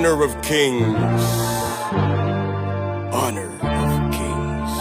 Honor of kings. Honor of kings.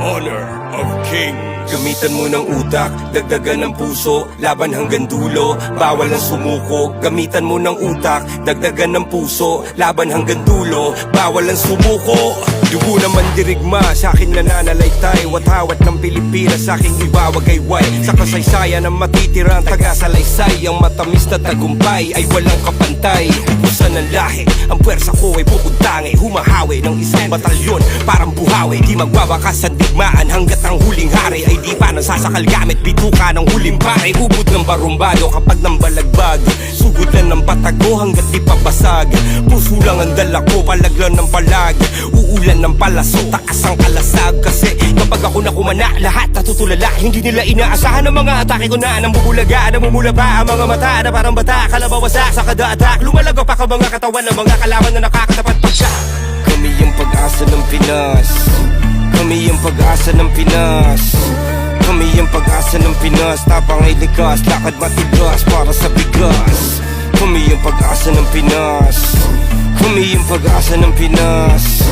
Honor of kings. Gamitan mo ng utak, dagdagan ng puso, laban hanggang dulo, bawal ang sumuko. Gamitan mo ng utak, dagdagan ng puso, laban hanggang dulo, bawal ang sumuko. Dugo naman dirigma, sa akin nananalaytay, watawat ng Pilipinas, sa aking ibawagayway. Sa kasaysayan ng matitirang taga-salaysay, ang matamis na tagumpay ay walang kapantay. Ubusan ng lahi, ang pwersa ko ay pupuntangi, humahawi ng isang batalyon, parang buhawi. Di magwawakas ang digmaan hanggat ang huling hari ay di pa nasasakal gamit bituka ng huling pare. Ubod ng barumbado kapag nang balagbag, sugod lang ng patago hanggat di pabasag. Puso lang ang dala ko, palaglan ng palag, uulan ng palaso, takas ang kalasag. Kasi kapag ako nakumana, lahat natutulala. Hindi nila inaasahan ang mga atake ko na Namumulaga, namumula pa ang mga mata na parang bata. Kalabawasak sa kada attack Lumalago pa ka mga katawan ng mga kalaban na nakakatapat pa siya. Kami yung pag-asa ng Pinas. Kami yung pag-asa ng Pinas. Kami yung pag-asa ng Pinas. Tapang ay likas, lakad matigas para sa bigas. Kami yung pag-asa ng Pinas. Kami yung pag-asa ng Pinas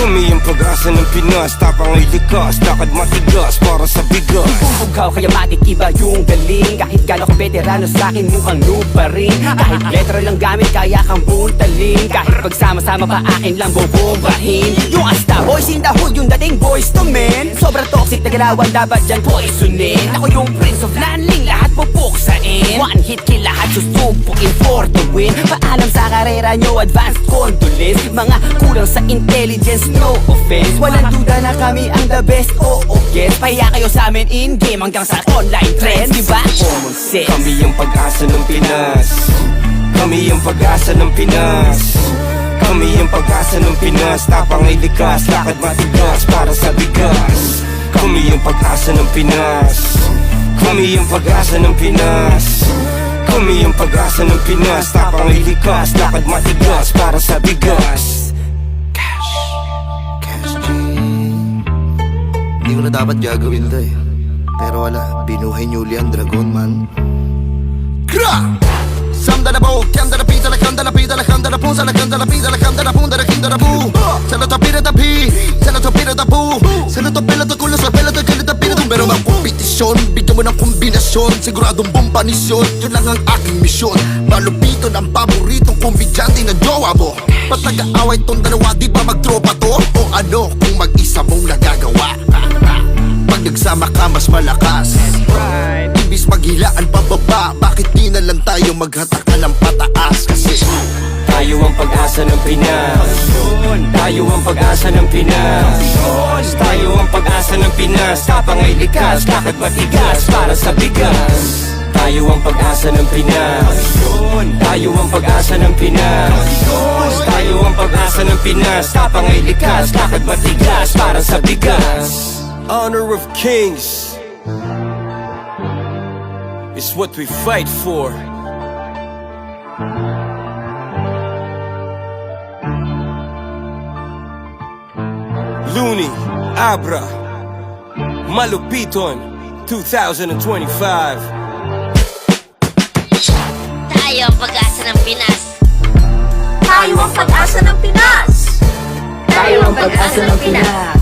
kami yung pag-asa ng Pinas. Tapang ay likas, lakad matigas para sa bigas. Bugaw kaya matik iba yung galing. Kahit gano'n ka veterano sa akin mukhang noob pa rin. Kahit letra lang gamit kaya kang buntaling Kahit pagsama-sama pa akin lang bobombahin Yung asta boys in the hood yung dating boys to men. Sobrang toxic na galawan dapat dyan poisonin Ako yung prince of landing lahat pupuksain. One hit kill lahat susupukin for the win Paalam sa karera nyo advanced condolence Mga kulang sa intelligence no offense. Walang duda na kami ang the best oo guess. Pahiya kayo sa amin in game hanggang sa online trends Diba? Common sense Kami yung pag-asa ng Pinas. Kami yung pag-asa ng Pinas. Kami yung pag-asa ng Pinas. Tapang ay likas, lakad matigas para sa bigas. Kami yung pag-asa ng Pinas Kami yung pag-asa ng Pinas. Kami yung pag-asa ng Pinas. Tapang ay likas, lakad matigas para sa bigas. Cash. G. Hindi ko na dapat gagawin to eh. Pero wala, binuhay niyo ang dragon man. Kra! Samda na bo, kanda na pita, la kanda na pita, kanda na punsa, la kanda na pita, kanda na punda, kinda na bu. Sa to pira ta pi, sa to pira ta bu Sa to pila ta kulo, sa pila ta kila ta pila Pero mga kompetisyon, bigyan mo ng kombinasyon. Siguradong bombanisyon, yun lang ang aking misyon. Malupito ng paboritong kombidyante na jowa mo. Ba't nag-aaway tong dalawa, di ba magtropa to? O ano, kung mag-isa mong nagagawa? Pag nagsama ka, mas malakas. Ibis maghilaan pababa. Bakit di na lang tayo maghatakan ng pataas? Kasi Tayo ang pag-asa ng Pinas Tayo ang pag-asa ng Pinas. Tayo ang pag-asa ng Pinas. Tapang ay likas, lakad matigas? Para sa bigas. Tayo ang pag-asa ng Pinas. Tayo ang pag-asa ng Pinas. Tayo ang pag-asa ng Pinas. Tapang ay likas, lakad matigas? Para sa bigas. Honor of kings is what we fight for. Looney, Abra, Malupiton, 2025. Tayo ang pag-asa ng Pinas. Tayo ang pag-asa ng Pinas! Tayo ang pag-asa ng Pinas. Tayo ang pag-asa ng Pinas! Tayo ang pag-asa ng Pinas.